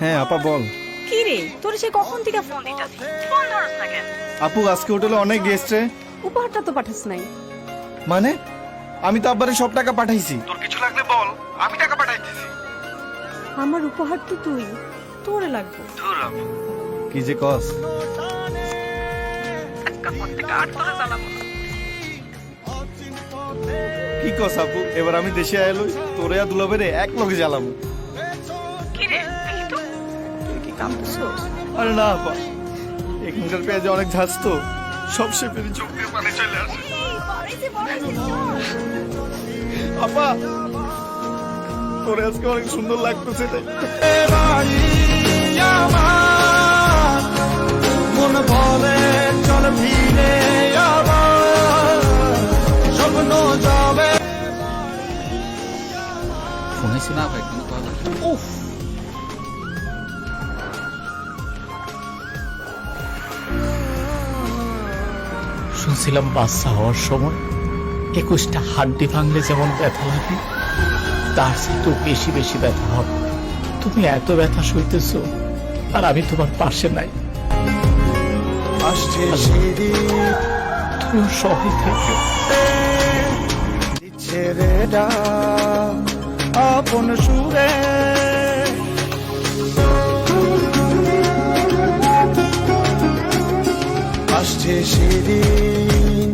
হ্যাঁ আপা বল। কি রে তোর সে কখন থেকে ফোন দিতাছি? ফোন ধরছ না কেন? আপু আজকে হোটেলে অনেক গেস্ট রে। উপহারটা তো পাঠাস নাই। মানে? আমি তো আব্বারে সব টাকা পাঠাইছি। তোর কিছু লাগলে বল আমি টাকা পাঠাইতেছি। আমার উপহার তো তুই তোর লাগবে। তোর আপু কি যে কস। আজকে ফোন থেকে আর তোরে জ্বালাবো। কি কস আপু? এবার আমি দেশে আইলো তোরে আর এক লগে কি রে? দেখি তো। তুই কি কাঁদছিস আরে না আপা। এখানকার পেঁয়াজে অনেক ঝাঁজ তো। সব সে পেরে চোখ দিয়ে পানি চলে আসে। আপা তোরে আজকে অনেক সুন্দর লাগতেছে তাই ফোনে শোনা ভাই কোনো কথা উফ! শুনছিলাম বাচ্চা হওয়ার সময় একুশটা হাড্ডি ভাঙলে যেমন ব্যথা লাগে তার চেয়ে বেশি বেশি ব্যথা হবে। তুমি এত ব্যথা সইতেছ আর আমি তোমার পাশে নাই। তুমিও সবাই থেকে ছেড়ে আপন সুরে। আসছে সেদিন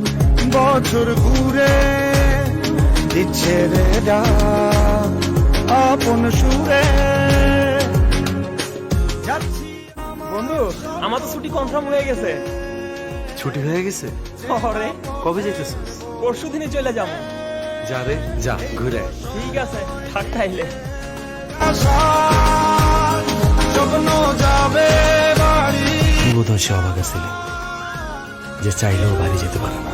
বছর ঘুরে দিচ্ছে রে ডাক আপন সুরে। বন্ধু আমার তো ছুটি কনফার্ম হয়ে গেছে। ছুটি হয়ে গেছে? শহরে কবে যেতেছিস পরশু দিনে চলে যাব। যা রে যা ঘুরে। ঠিক আছে থাক তাইলে যাবে বাড়ি বোধহয় সে অবাক ছিলি যে চাইলেও বাড়ি যেতে পারে না।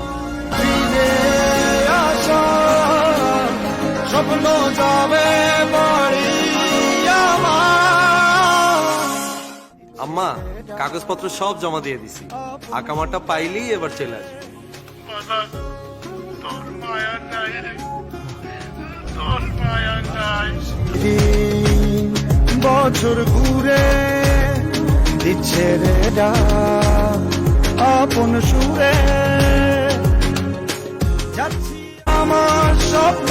স্বপ্ন যাবে বাড়ি আম্মা কাগজপত্র সব জমা দিয়ে দিছি। আকামাটা পাইলেই এবার চলে আসবে। দিন বছর ঘুরে দিচ্ছে রে ডাক আপন সুরে। যাচ্ছি আমার স্বপ্ন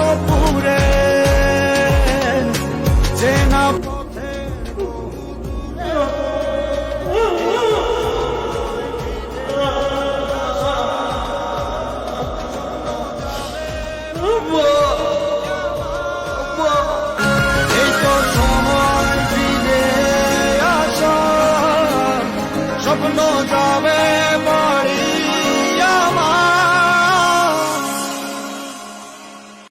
স্বপ্ন যাবে মা